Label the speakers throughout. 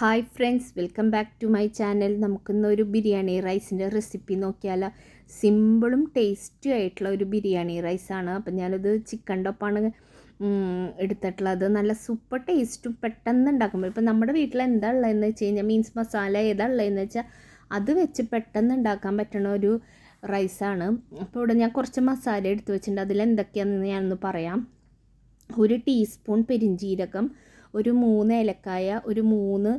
Speaker 1: Hi friends welcome back to my channel. നമുക്കിന്നൊരു biryani റൈസിന്റെ recipe നോക്കിയാലോ. സിമ്പിളും ടേസ്റ്റും ആയിട്ടുള്ള ഒരു ബിരിയാണി റൈസാണ്. അപ്പം ഞാനത് ചിക്കന്റെ ഒപ്പമാണ് എടുത്തിട്ടുള്ളത്. നല്ല സൂപ്പർ ടേസ്റ്റും പെട്ടെന്ന് ഉണ്ടാക്കുമ്പോൾ. ഇപ്പം നമ്മുടെ വീട്ടിൽ എന്താ ഉള്ളതെന്ന് വെച്ച് കഴിഞ്ഞാൽ മീൻസ് മസാല ഏതാ ഉള്ളതെന്ന് വെച്ചാൽ അത് വെച്ച് പെട്ടെന്ന് ഉണ്ടാക്കാൻ പറ്റുന്ന ഒരു റൈസാണ്. അപ്പോൾ ഇവിടെ ഞാൻ കുറച്ച് മസാല എടുത്ത് വെച്ചിട്ടുണ്ട്. അതിൽ എന്തൊക്കെയാണെന്ന് ഞാനൊന്ന് പറയാം. ഒരു ടീസ്പൂൺ പെരിഞ്ജീരകം ഒരു മൂന്ന് ഏലക്കായ ഒരു മൂന്ന്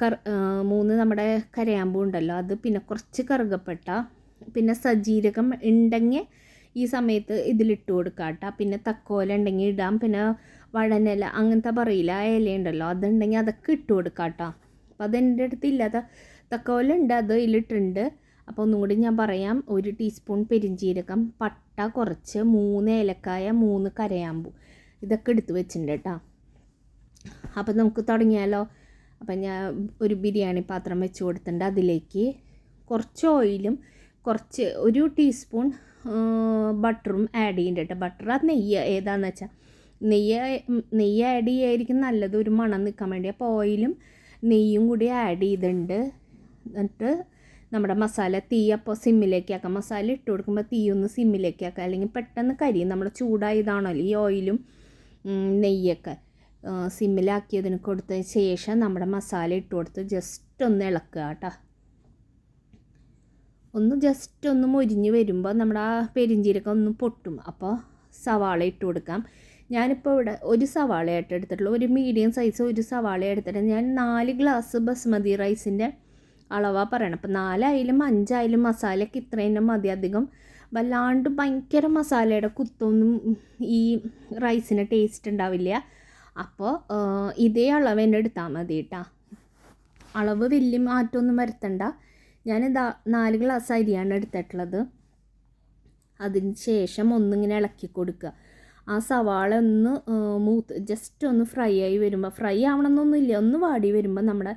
Speaker 1: കർ മൂന്ന് നമ്മുടെ കരയാമ്പൂ ഉണ്ടല്ലോ അത് പിന്നെ കുറച്ച് കറുകപ്പെട്ട പിന്നെ സജീരകം ഉണ്ടെങ്കിൽ ഈ സമയത്ത് ഇതിലിട്ട് കൊടുക്കാം കേട്ടോ പിന്നെ തക്കോല ഉണ്ടെങ്കിൽ ഇടാം പിന്നെ വഴനില അങ്ങനത്തെ പറയില്ല ആ ഇല ഉണ്ടല്ലോ അതുണ്ടെങ്കിൽ അതൊക്കെ ഇട്ട് കൊടുക്കാം കേട്ടോ അപ്പോൾ അതെന്റെ അടുത്ത് ഇല്ലാത്ത തക്കോല ഉണ്ട് അത് ഇതിലിട്ടുണ്ട് അപ്പോൾ ഒന്നും കൂടി ഞാൻ പറയാം ഒരു ടീസ്പൂൺ പെരിഞ്ചീരകം പട്ട കുറച്ച് മൂന്ന് ഏലക്കായ മൂന്ന് കരയാമ്പൂ ഇതൊക്കെ എടുത്ത് വെച്ചിട്ടുണ്ട് കേട്ടോ. അപ്പം നമുക്ക് തുടങ്ങിയാലോ? അപ്പം ഞാൻ ഒരു ബിരിയാണി പാത്രം വെച്ച് കൊടുത്തിട്ടുണ്ട് അതിലേക്ക്. കുറച്ച് ഓയിലും കുറച്ച് ഒരു ടീസ്പൂൺ ബട്ടറും ആഡ് ചെയ്യേണ്ടിട്ട് ബട്ടർ അത് നെയ്യ് ഏതാണെന്ന് വെച്ചാൽ നെയ്യ് നെയ്യ് ആഡ് ചെയ്യായിരിക്കും നല്ലത്. ഒരു മണം നിൽക്കാൻ വേണ്ടി. അപ്പോൾ ഓയിലും നെയ്യും കൂടി ആഡ് ചെയ്തിട്ടുണ്ട്. എന്നിട്ട് നമ്മുടെ മസാല തീ അപ്പോൾ സിമ്മിലേക്ക് ആക്കാം. മസാല ഇട്ട് കൊടുക്കുമ്പോൾ തീ ഒന്ന് സിമ്മിലേക്ക് ആക്കാം. അല്ലെങ്കിൽ പെട്ടെന്ന് കരിയും. നമ്മൾ ചൂടായതാണല്ലോ ഈ ഓയിലും നെയ്യൊക്കെ. സിമ്മിലാക്കിയതിന് കൊടുത്തതിന് ശേഷം നമ്മുടെ മസാല ഇട്ട് കൊടുത്ത് ജസ്റ്റ് ഒന്ന് ഇളക്കുക കേട്ടോ. ഒന്ന് ജസ്റ്റ് ഒന്ന് മുരിഞ്ഞ് വരുമ്പോൾ നമ്മുടെ ആ പെരിഞ്ചീരക്കം ഒന്ന് പൊട്ടും. അപ്പോൾ സവാള ഇട്ട് കൊടുക്കാം. ഞാനിപ്പോൾ ഇവിടെ ഒരു സവാളയായിട്ട് എടുത്തിട്ടുള്ളൂ. ഒരു മീഡിയം സൈസ് ഒരു സവാള എടുത്തിട്ട് ഞാൻ നാല് ഗ്ലാസ് ബസ്മതി റൈസിന്റെ അളവാണ് പറയണം അപ്പോൾ നാലായാലും അഞ്ചായാലും മസാലയ്ക്ക് ഇത്രയും മതി അധികം. വല്ലാണ്ട് ഭയങ്കര മസാലയുടെ കുത്തൊന്നും ഈ റൈസിന് ടേസ്റ്റ് ഉണ്ടാവില്ല. അപ്പോൾ ഇതേ അളവ് തന്നെ എടുത്താൽ മതി കേട്ടോ അളവ് വലിയ മാറ്റമൊന്നും വരുത്തണ്ട. ഞാൻ ഇതാ നാല് ഗ്ലാസ് അരിയാണ് എടുത്തിട്ടുള്ളത്. അതിന് ശേഷം ഒന്നിങ്ങനെ ഇളക്കി കൊടുക്കുക. ആ സവാള ഒന്ന് മൂത്ത് ജസ്റ്റ് ഒന്ന് ഫ്രൈ ആയി വരുമ്പോൾ ഫ്രൈ ആവണമെന്നൊന്നുമില്ല ഒന്ന് വാടി വരുമ്പോൾ നമ്മുടെ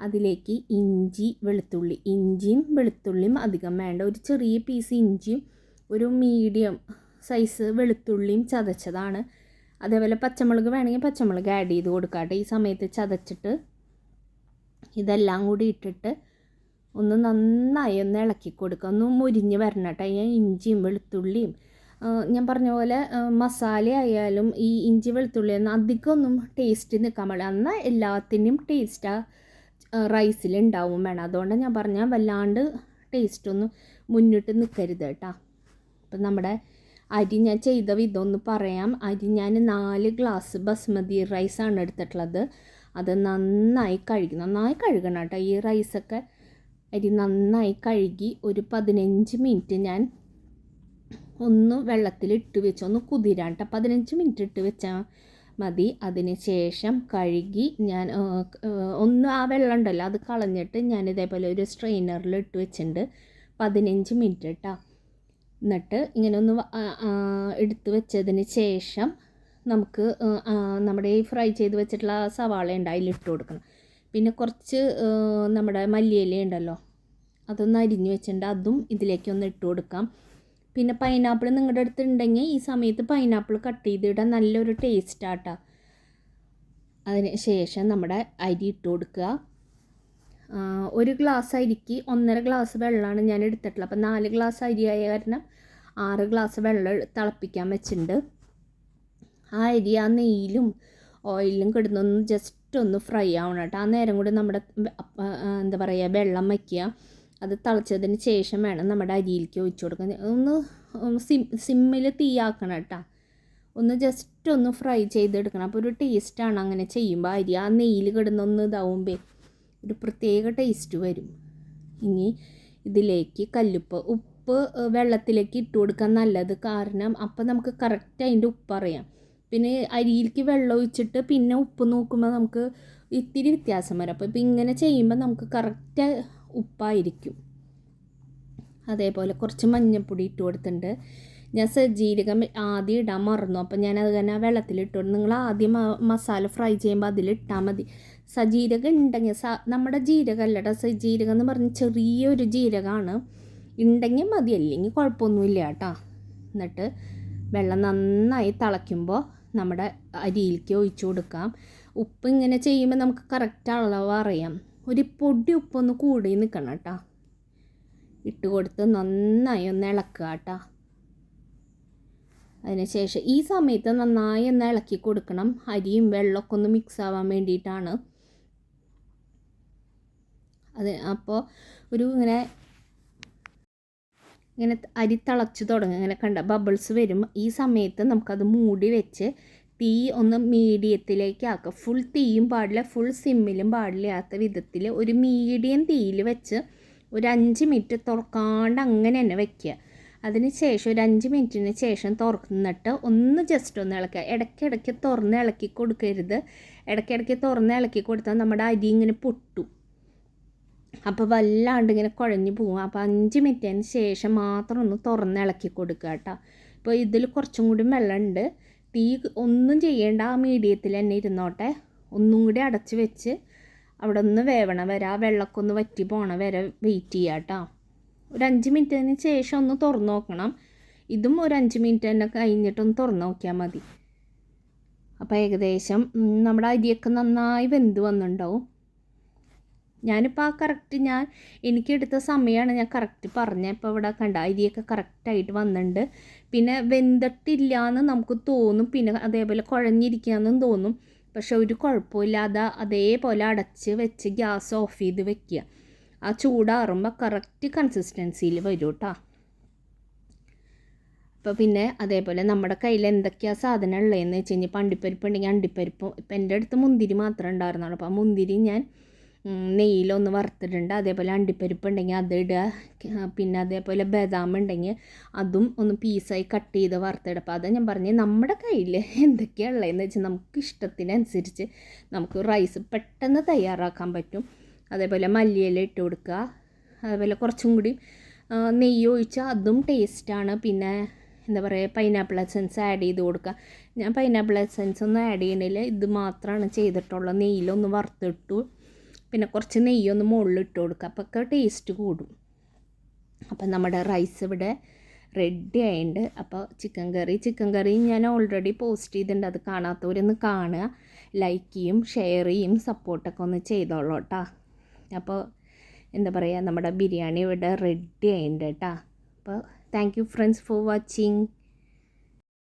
Speaker 1: അതിലേക്ക് ഇഞ്ചി വെളുത്തുള്ളി. ഇഞ്ചിയും വെളുത്തുള്ളിയും അധികം വേണ്ട. ഒരു ചെറിയ പീസ് ഇഞ്ചിയും ഒരു മീഡിയം സൈസ് വെളുത്തുള്ളിയും ചതച്ചതാണ്. അതേപോലെ പച്ചമുളക് വേണമെങ്കിൽ പച്ചമുളക് ആഡ് ചെയ്ത് കൊടുക്കാട്ടെ ഈ സമയത്ത് ചതച്ചിട്ട് ഇതെല്ലാം കൂടി ഇട്ടിട്ട് ഒന്ന് നന്നായി ഒന്ന് ഇളക്കി കൊടുക്കുക ഒന്ന് മുരിഞ്ഞ് വരണം കേട്ടോ. ഞാൻ ഇഞ്ചിയും വെളുത്തുള്ളിയും ഞാൻ പറഞ്ഞ പോലെ മസാല ആയാലും ഈ ഇഞ്ചി വെളുത്തുള്ളി ഒന്നും അധികം ഒന്നും ടേസ്റ്റ് നിൽക്കാൻ പാടില്ല. എന്നാൽ എല്ലാത്തിന്റെയും ടേസ്റ്റ് ആ റൈസിൽ ഉണ്ടാവും വേണം. അതുകൊണ്ട് ഞാൻ പറഞ്ഞാൽ വല്ലാണ്ട് ടേസ്റ്റ് ഒന്നും മുന്നിട്ട് നിൽക്കരുത് കേട്ടോ. അപ്പം നമ്മുടെ അരി ഞാൻ ചെയ്ത വിധം ഒന്ന് പറയാം. അരി ഞാൻ നാല് ഗ്ലാസ് ബസ്മതി റൈസാണ് എടുത്തിട്ടുള്ളത്. അത് നന്നായി കഴുകി നന്നായി കഴുകണം കേട്ടോ. ഈ റൈസൊക്കെ അരി നന്നായി കഴുകി ഒരു പതിനഞ്ച് മിനിറ്റ് ഞാൻ ഒന്ന് വെള്ളത്തിൽ ഇട്ട് വെച്ച്. ഒന്ന് കുതിരാൻ കേട്ടോ. പതിനഞ്ച് മിനിറ്റ് ഇട്ട് വെച്ചാൽ മതി. അതിന് ശേഷം കഴുകി ഞാൻ ഒന്ന് ആ വെള്ളം ഉണ്ടല്ലോ അത് കളഞ്ഞിട്ട് ഞാൻ ഇതേപോലെ ഒരു സ്ട്രെയിനറിൽ ഇട്ട് വെച്ചിട്ടുണ്ട്. പതിനഞ്ച് മിനിറ്റ് കേട്ടോ എന്നിട്ട് ഇങ്ങനെ ഒന്ന് എടുത്ത് വെച്ചതിന് ശേഷം നമുക്ക് നമ്മുടെ ഈ ഫ്രൈ ചെയ്ത് വെച്ചിട്ടുള്ള സവാള ഉണ്ട് അതിലിട്ട് കൊടുക്കണം. പിന്നെ കുറച്ച് നമ്മുടെ മല്ലിയില ഉണ്ടല്ലോ അതൊന്ന് അരിഞ്ഞ് വെച്ചിട്ടുണ്ട് അതും ഇതിലേക്ക് ഒന്ന് ഇട്ട് കൊടുക്കാം. പിന്നെ പൈനാപ്പിൾ നിങ്ങളുടെ അടുത്ത് ഉണ്ടെങ്കിൽ ഈ സമയത്ത് പൈനാപ്പിൾ കട്ട് ചെയ്തിടാൻ നല്ലൊരു ടേസ്റ്റാട്ടോ അതിന് ശേഷം നമ്മുടെ അരി ഇട്ട് കൊടുക്കുക. ഒരു ഗ്ലാസ് അരിക്ക് ഒന്നര ഗ്ലാസ് വെള്ളമാണ് ഞാൻ എടുത്തിട്ടുള്ളത്. അപ്പോൾ നാല് ഗ്ലാസ് അരി ആയ കാരണം ആറ് ഗ്ലാസ് വെള്ളം തിളപ്പിക്കാൻ വെച്ചിട്ടുണ്ട്. ആ അരി ആ നെയ്യിലും ഓയിലും കിടന്നൊന്ന് ജസ്റ്റ് ഒന്ന് ഫ്രൈ ആവണം കേട്ടോ. ആ നേരം കൂടി നമ്മുടെ എന്താ പറയുക വെള്ളം വയ്ക്കുക. അത് തിളച്ചതിന് ശേഷം വേണം നമ്മുടെ അരിയിലേക്ക് ഒഴിച്ചു കൊടുക്കാൻ. ഒന്ന് സിം സിമ്മിൽ തീയാക്കണം കേട്ടോ. ഒന്ന് ജസ്റ്റ് ഒന്ന് ഫ്രൈ ചെയ്തെടുക്കണം. അപ്പോൾ ഒരു ടേസ്റ്റാണ് അങ്ങനെ ചെയ്യുമ്പോൾ അരി ആ നെയ്യിൽ കിടന്നൊന്ന് ഇതാവുമ്പോൾ ഒരു പ്രത്യേക ടേസ്റ്റ് വരും. ഇനി ഇതിലേക്ക് കല്ലുപ്പ് ഉപ്പ് വെള്ളത്തിലേക്ക് ഇട്ട് കൊടുക്കാൻ നല്ലത് കാരണം അപ്പം നമുക്ക് കറക്റ്റ് അതിന്റെ ഉപ്പ് അറിയാം. പിന്നെ അരിയിലേക്ക് വെള്ളം ഒഴിച്ചിട്ട് പിന്നെ ഉപ്പ് നോക്കുമ്പോൾ നമുക്ക് ഇത്തിരി വ്യത്യാസം വരും. അപ്പോൾ ഇപ്പം ഇങ്ങനെ ചെയ്യുമ്പോൾ നമുക്ക് കറക്റ്റ് ഉപ്പായിരിക്കും. അതേപോലെ കുറച്ച് മഞ്ഞൾപ്പൊടി ഇട്ട് കൊടുത്തിട്ടുണ്ട്. ഞാൻ സജീരകം ആദ്യം ഇടാൻ മറന്നു. അപ്പോൾ ഞാൻ അത് തന്നെ വെള്ളത്തിലിട്ടു നിങ്ങൾ ആദ്യം മസാല ഫ്രൈ ചെയ്യുമ്പോൾ അതിലിട്ടാൽ മതി. സജീരകം ഉണ്ടെങ്കിൽ സ നമ്മുടെ ജീരകമല്ല സജീരകം എന്ന് പറഞ്ഞ ചെറിയൊരു ജീരകമാണ് ഉണ്ടെങ്കിൽ മതി അല്ലെങ്കിൽ കുഴപ്പമൊന്നുമില്ല കേട്ടോ. എന്നിട്ട് വെള്ളം നന്നായി തിളയ്ക്കുമ്പോൾ നമ്മുടെ അരിയിലേക്ക് ഒഴിച്ചു കൊടുക്കാം. ഉപ്പ് ഇങ്ങനെ ചെയ്യുമ്പോൾ നമുക്ക് കറക്റ്റ് അളവ് അറിയാം. ഒരു പൊടി ഉപ്പൊന്ന് കൂടി നിൽക്കണം കേട്ടോ. ഇട്ട് കൊടുത്ത് നന്നായി ഒന്ന് ഇളക്കുക കേട്ടോ. അതിനുശേഷം ഈ സമയത്ത് നന്നായി ഒന്ന് ഇളക്കി കൊടുക്കണം. അരിയും വെള്ളമൊക്കെ ഒന്ന് മിക്സ് ആവാൻ വേണ്ടിയിട്ടാണ്. അത് അപ്പോൾ ഒരു ഇങ്ങനെ ഇങ്ങനെ അരി തിളച്ച് തുടങ്ങും. ഇങ്ങനെ കണ്ട ബബിൾസ് വരും. ഈ സമയത്ത് നമുക്കത് മൂടി വെച്ച് തീ ഒന്ന് മീഡിയത്തിലേക്ക് ആക്കുക. ഫുൾ തീയും പാടില്ല ഫുൾ സിമ്മിലും പാടില്ലാത്ത വിധത്തിൽ ഒരു മീഡിയം തീയിൽ വെച്ച് ഒരു അഞ്ച് മിനിറ്റ് തുറക്കാണ്ട് അങ്ങനെ തന്നെ വെക്കുക. അതിന് ശേഷം ഒരു അഞ്ച് മിനിറ്റിന് ശേഷം തുറന്നിട്ട് ഒന്ന് ജസ്റ്റ് ഒന്ന് ഇളക്കുക. ഇടയ്ക്കിടയ്ക്ക് തുറന്ന് ഇളക്കി കൊടുക്കരുത്. ഇടയ്ക്കിടയ്ക്ക് തുറന്ന് ഇളക്കി കൊടുത്താൽ നമ്മുടെ അരി ഇങ്ങനെ പൊട്ടും. അപ്പോൾ വല്ലാണ്ട് ഇങ്ങനെ കുഴഞ്ഞു പോകും അപ്പോൾ അഞ്ച് മിനിറ്റിന് ശേഷം മാത്രം ഒന്ന് തുറന്ന് ഇളക്കി കൊടുക്കുക കേട്ടോ. അപ്പോൾ ഇതിൽ കുറച്ചും കൂടി വെള്ളമുണ്ട് തീ ഒന്നും ചെയ്യേണ്ട ആ മീഡിയത്തിൽ തന്നെ ഇരുന്നോട്ടെ. ഒന്നും കൂടി അടച്ച് വെച്ച് അവിടെ ഒന്ന് വേവണം വരെ. ആ വെള്ളമൊക്കെ ഒന്ന് വറ്റി പോണ വരെ വെയിറ്റ് ചെയ്യുക കേട്ടോ. ഒരു അഞ്ച് മിനിറ്റിന് ശേഷം ഒന്ന് തുറന്ന് നോക്കണം. ഇതും ഒരു അഞ്ച് മിനിറ്റ് തന്നെ കഴിഞ്ഞിട്ടൊന്ന് തുറന്ന് നോക്കിയാൽ മതി. അപ്പോൾ ഏകദേശം നമ്മുടെ അരിയൊക്കെ നന്നായി വെന്ത് വന്നിട്ടുണ്ടാവും. ഞാനിപ്പോൾ ആ കറക്റ്റ് ഞാൻ എനിക്ക് എടുത്ത സമയമാണ് ഞാൻ കറക്റ്റ് പറഞ്ഞത് ഇപ്പോൾ ഇവിടെ കണ്ട അരിയൊക്കെ കറക്റ്റായിട്ട് വന്നിട്ടുണ്ട് പിന്നെ വെന്തിട്ടില്ല എന്ന് നമുക്ക് തോന്നും. പിന്നെ അതേപോലെ കുഴഞ്ഞിരിക്കുകയെന്നും തോന്നും. പക്ഷെ ഒരു കുഴപ്പമില്ലാതെ അതേപോലെ അടച്ച് വെച്ച് ഗ്യാസ് ഓഫ് ചെയ്ത് വെക്കുക. ആ ചൂടാറുമ്പോൾ കറക്റ്റ് കൺസിസ്റ്റൻസിയിൽ വരും കേട്ടോ അപ്പോൾ പിന്നെ അതേപോലെ നമ്മുടെ കയ്യിൽ എന്തൊക്കെയാണ് സാധനം ഉള്ളതെന്ന് വെച്ച് കഴിഞ്ഞാൽ അണ്ടിപ്പരിപ്പ് ഉണ്ടെങ്കിൽ അണ്ടിപ്പരിപ്പ്. ഇപ്പം എന്റെ അടുത്ത് മുന്തിരി മാത്രമേ ഉണ്ടായിരുന്നുള്ളൂ. അപ്പോൾ ആ മുന്തിരി ഞാൻ നെയ്യിലൊന്ന് വറുത്തിട്ടുണ്ട്. അതേപോലെ അണ്ടിപ്പരിപ്പ് ഉണ്ടെങ്കിൽ അത് ഇടുക. പിന്നെ അതേപോലെ ബദാം ഉണ്ടെങ്കിൽ അതും ഒന്ന് പീസായി കട്ട് ചെയ്ത് വറുത്തിടുക. അപ്പോൾ അതാ ഞാൻ പറഞ്ഞത് നമ്മുടെ കയ്യിൽ എന്തൊക്കെയാണ് ഉള്ളതെന്ന് വെച്ചാൽ നമുക്ക് ഇഷ്ടത്തിനനുസരിച്ച് നമുക്ക് റൈസ് പെട്ടെന്ന് തയ്യാറാക്കാൻ പറ്റും. അതേപോലെ മല്ലിയില ഇട്ട് കൊടുക്കുക അതേപോലെ കുറച്ചും കൂടി നെയ്യ് ഒഴിച്ചാൽ അതും ടേസ്റ്റാണ് പിന്നെ എന്താ പറയുക പൈനാപ്പിൾ എസൻസ് ആഡ് ചെയ്ത് കൊടുക്കുക ഞാൻ പൈനാപ്പിൾ എസൻസ് ഒന്നും ആഡ് ചെയ്യണില്ല ഇത് മാത്രമാണ് ചെയ്തിട്ടുള്ളത് നെയ്യിലൊന്ന് വറുത്തിട്ടു. പിന്നെ കുറച്ച് നെയ്യൊന്ന് മുകളിൽ ഇട്ട് കൊടുക്കുക. അപ്പോൾ ഒക്കെ ടേസ്റ്റ് കൂടും. അപ്പം നമ്മുടെ റൈസ് ഇവിടെ റെഡി ആയിട്ടുണ്ട് അപ്പോൾ ചിക്കൻ കറി ചിക്കൻ കറി ഞാൻ ഓൾറെഡി പോസ്റ്റ് ചെയ്തിട്ടുണ്ട് അത് കാണാത്തവരൊന്ന് കാണുക. ലൈക്ക് ചെയ്യും ഷെയർ ചെയ്യും സപ്പോർട്ടൊക്കെ ഒന്ന് ചെയ്തോളൂ കേട്ടോ അപ്പോൾ എന്താ പറയുക നമ്മുടെ ബിരിയാണി ഇവിടെ റെഡി ആയിട്ടുണ്ട് കേട്ടോ അപ്പോൾ thank you friends for watching